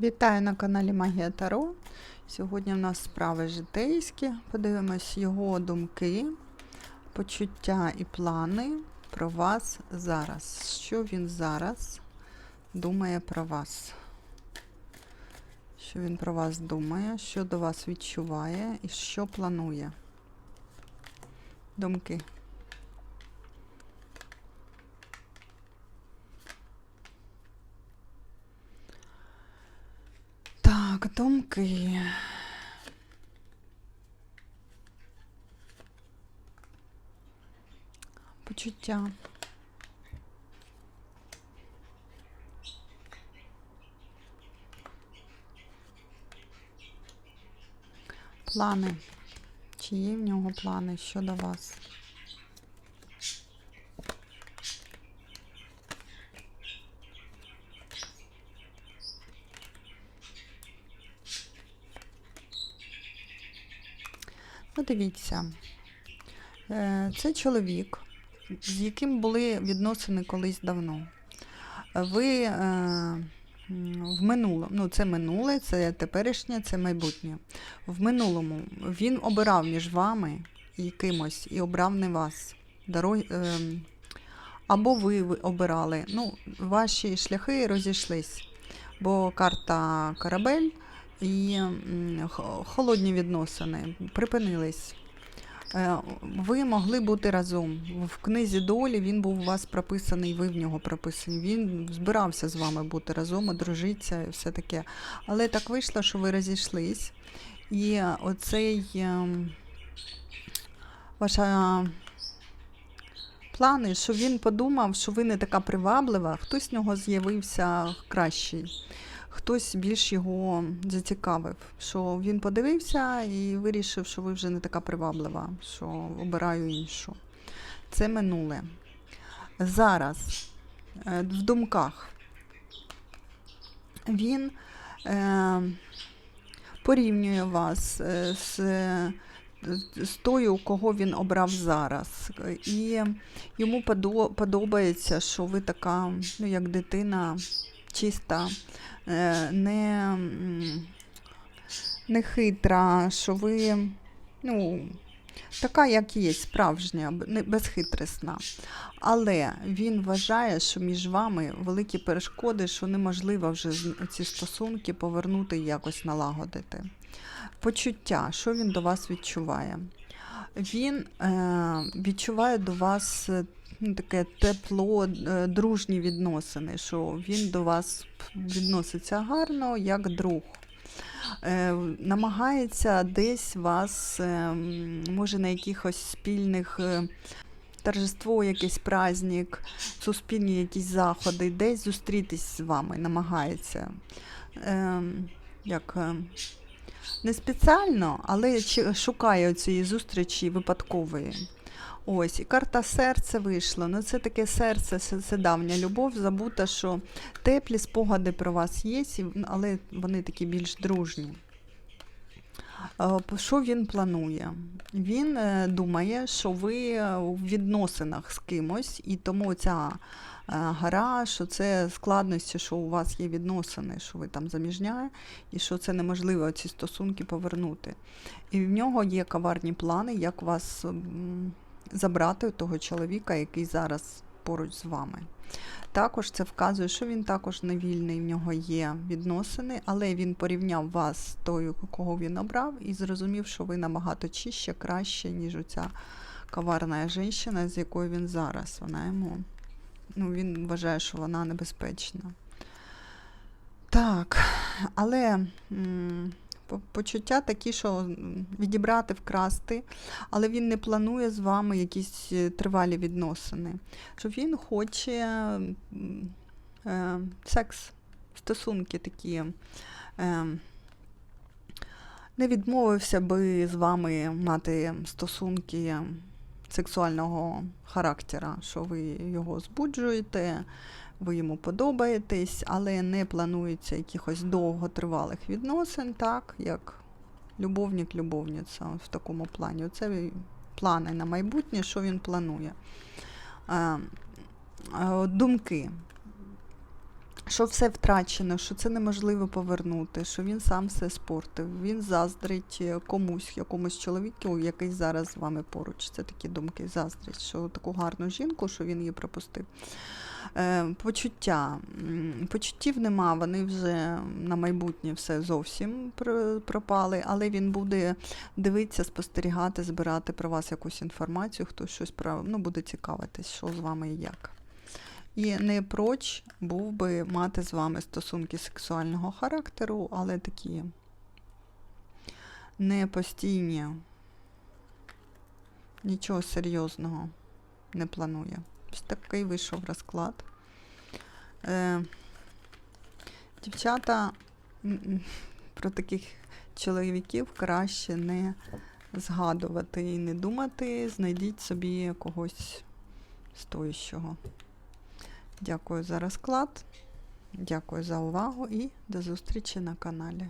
Вітаю на каналі Магія Таро. Сьогодні в нас справи житейські. Подивимось його думки, почуття і плани про вас зараз. Що він зараз думає про вас? Що він про вас думає, що до вас відчуває і що планує? Думки. Так, думки. Почуття. Плани. Чи є в нього плани щодо вас? Ну, дивіться, Е, це чоловік, з яким були відносини колись давно. Ви е, в минулому, ну це минуле, це теперішнє, це майбутнє. В минулому він обирав між вами і кимось, і обрав не вас. Е, або ви обирали. Ну, ваші шляхи розійшлись, бо карта корабель і холодні відносини припинились. Е, Ви могли бути разом. В книзі долі він був у вас прописаний, ви в нього прописані. Він збирався з вами бути разом, одружитися і все таке. Але так вийшло, що ви розійшлись. І оцей ем, ваша плани, що він подумав, що ви не така приваблива, хтось з нього з'явився кращий, хтось більш його зацікавив, що він подивився і вирішив, що ви вже не така приваблива, що обираю іншу. Це минуле. Зараз е, в думках він е, порівнює вас е, з, з тою, кого він обрав зараз. І йому подобається, що ви така, ну, як дитина, чиста, е, не, не хитра, що ви ну, така, як є, справжня, безхитресна. Але він вважає, що між вами великі перешкоди, що неможливо вже ці стосунки повернути і якось налагодити. Почуття, що він до вас відчуває? Він е, відчуває до вас е, ну, таке тепло, е, дружні відносини, що він до вас відноситься гарно, як друг. Е, намагається десь вас, може, на якихось спільних торжество, якийсь праздник, суспільні якісь заходи, десь зустрітись з вами, намагається. Е, як, не спеціально, але я шукаю цієї зустрічі випадкової. Ось, і карта серце вийшла. Ну, це таке серце, це, це давня любов, забута, що теплі спогади про вас є, але вони такі більш дружні. Е, Що він планує? Він е, думає, що ви е, у відносинах з кимось, і тому ця е, гара, що це складності, що у вас є відносини, що ви там заміжня, і що це неможливо ці стосунки повернути. І в нього є коварні плани, як вас забрати у того чоловіка, який зараз поруч з вами. Також це вказує, що він також не вільний, в нього є відносини, але він порівняв вас з тою, кого він обрав, і зрозумів, що ви набагато чище, краще, ніж оця коварна жінка, з якою він зараз. Вона йому, ну, він вважає, що вона небезпечна. Так, але почуття такі, що відібрати, вкрасти, але він не планує з вами якісь е, тривалі відносини. Що він хоче е, секс, стосунки такі. Е, не відмовився би з вами мати стосунки сексуального характера, що ви його збуджуєте, ви йому подобаєтесь, але не планується якихось довготривалих відносин, так, як любовник-любовниця в такому плані. Це плани на майбутнє, що він планує. Е, е, Думки. Що все втрачено, що це неможливо повернути, що він сам все спортив, він заздрить е, комусь, якомусь чоловіку, який зараз з вами поруч. Це такі думки, заздрить, що таку гарну жінку, що він її пропустив. Е, почуття. Почуттів нема, вони вже на майбутнє все зовсім пропали, але він буде дивитися, спостерігати, збирати про вас якусь інформацію, хтось щось про ну, буде цікавитись, що з вами і як. І не проч був би мати з вами стосунки сексуального характеру, але такі не постійні, нічого серйозного не планує. Ось такий вийшов розклад. Е, дівчата про таких чоловіків краще не згадувати і не думати. Знайдіть собі когось стоящого. Дякую за розклад. Дякую за увагу і до зустрічі на каналі.